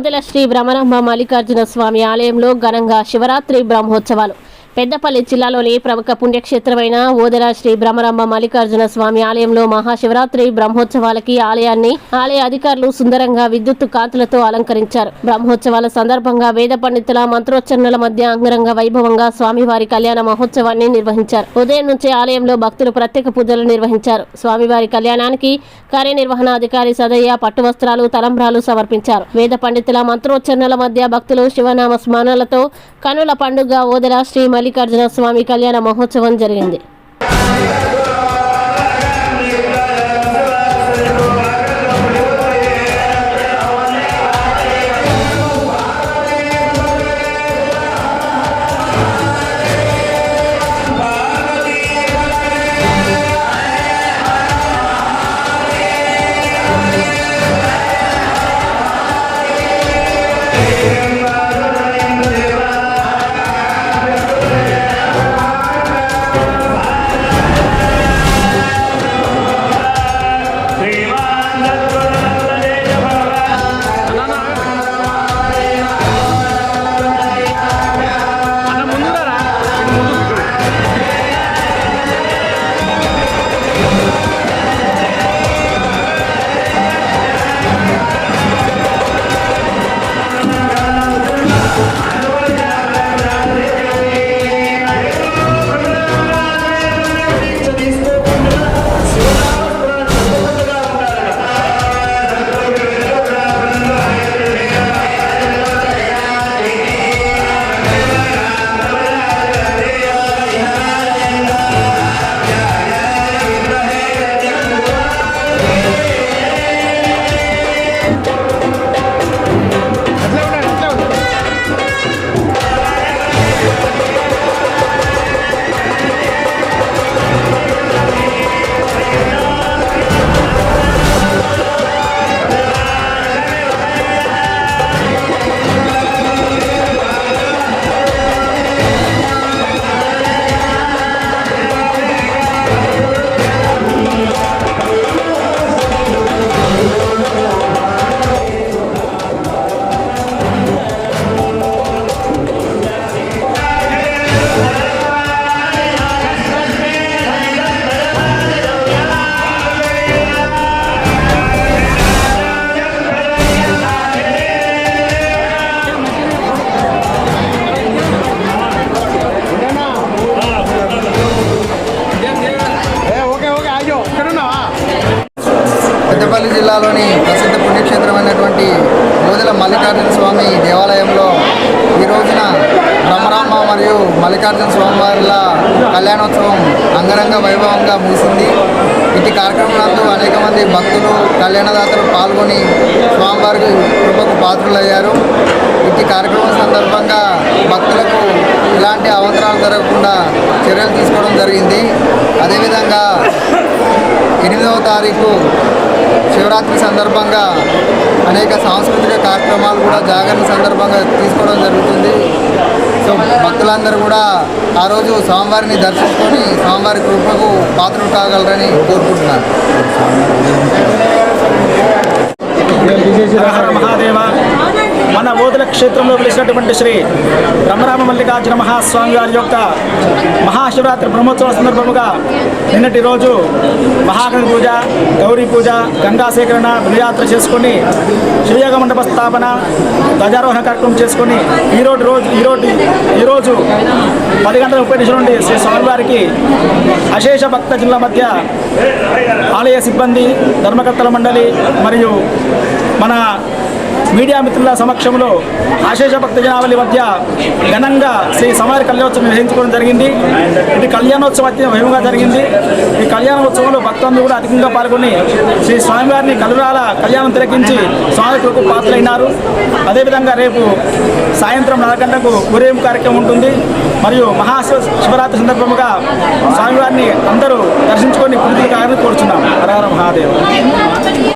ఓదెల శ్రీ భ్రమరంభ మల్లికార్జున స్వామి ఆలయంలో ఘనంగా శివరాత్రి బ్రహ్మోత్సవాలు. పెద్దపల్లి జిల్లాలోని ప్రముఖ పుణ్యక్షేత్రమైన ఓదెల శ్రీ భ్రమరంభ మల్లికార్జున స్వామి ఆలయంలో మహాశివరాత్రి బ్రహ్మోత్సవాలకి ఆలయాన్ని ఆలయ అధికారులు సుందరంగా విద్యుత్ కాంతులతో అలంకరించారు. బ్రహ్మోత్సవాల సందర్భంగా వేద పండితుల మంత్రోచ్చరణల మధ్య అంగరంగ వైభవంగా స్వామివారి కళ్యాణ మహోత్సవాన్ని నిర్వహించారు. ఉదయం నుంచే ఆలయంలో భక్తులు ప్రత్యేక పూజలు నిర్వహించారు. స్వామివారి కళ్యాణానికి కార్యనిర్వహణాధికారి సదయ్య పట్టు వస్త్రాలు తలంబ్రాలు సమర్పించారు. వేద పండితుల మంత్రోచ్చరణల మధ్య భక్తులు శివనామ స్మరణలతో కనుల పండుగ ఓదెల శ్రీ మల్లికార్జున స్వామి కళ్యాణ మహోత్సవం జరిగింది. జిల్లాలోని ప్రసిద్ధ పుణ్యక్షేత్రమైనటువంటి ఓదెల మల్లికార్జున స్వామి దేవాలయంలో ఈ రోజున బ్రహ్మరామ మరియు మల్లికార్జున స్వామి వారిల కళ్యాణోత్సవం అంగరంగ వైభవంగా ముగిసింది. ఇటు కార్యక్రమాలతో అనేక మంది భక్తులు కళ్యాణదాతలు పాల్గొని స్వామివారికి కృపకు పాత్రులయ్యారు. ఇటు కార్యక్రమం సందర్భంగా భక్తులకు ఎలాంటి అవంతరాలు జరగకుండా చర్యలు తీసుకోవడం జరిగింది. అదేవిధంగా ఎనిమిదవ తారీఖు శివరాత్రి సందర్భంగా అనేక సాంస్కృతిక కార్యక్రమాలు కూడా జాగరణ సందర్భంగా తీసుకోవడం జరుగుతుంది. సో భక్తులందరూ కూడా ఆ రోజు స్వామివారిని దర్శించుకొని స్వామివారి కృపకు పాత్రలు కాగలరని కోరుకుంటున్నాను. మహాదేవ. మన క్షేత్రంలో వెలిసినటువంటి శ్రీ రమరామ మల్లికార్జున మహాస్వామి వారి యొక్క మహాశివరాత్రి బ్రహ్మోత్సవ సందర్భముగా నిన్నటి రోజు మహాగణ పూజ గౌరీ పూజ గంగా సేకరణ విజయాత్ర చేసుకొని శివయోగ మండప స్థాపన ధ్వజారోహణ కార్యక్రమం చేసుకొని ఈరోజు రోజు ఈరోజు ఈరోజు పది గంటల ముప్పై నిమిషం నుండి శ్రీ స్వామివారికి అశేష భక్త జిల్లా మధ్య ఆలయ సిబ్బంది ధర్మకర్తల మండలి మరియు మన మీడియా మిత్రుల సమక్షంలో ఆశేష భక్త జనావళి మధ్య ఘనంగా శ్రీ సమాజ కళ్యాణోత్సవం నిర్వహించుకోవడం జరిగింది. ఇది కళ్యాణోత్సవం అత్యంత వైభవంగా జరిగింది. ఈ కళ్యాణోత్సవంలో భక్తులందరూ కూడా అధికంగా పాల్గొని శ్రీ స్వామివారిని కలురాల కళ్యాణం తిలకించి స్వామి కృపకు పాత్రలైనారు. అదేవిధంగా రేపు సాయంత్రం నాలుగు గంటలకు ఊరేగింపు కార్యక్రమం ఉంటుంది. మరియు మహా శివరాత్రి సందర్భంగా స్వామివారిని అందరూ దర్శించుకొని పుణ్యులు కావాలని కోరుచున్నాం హరహర మహాదేవ్.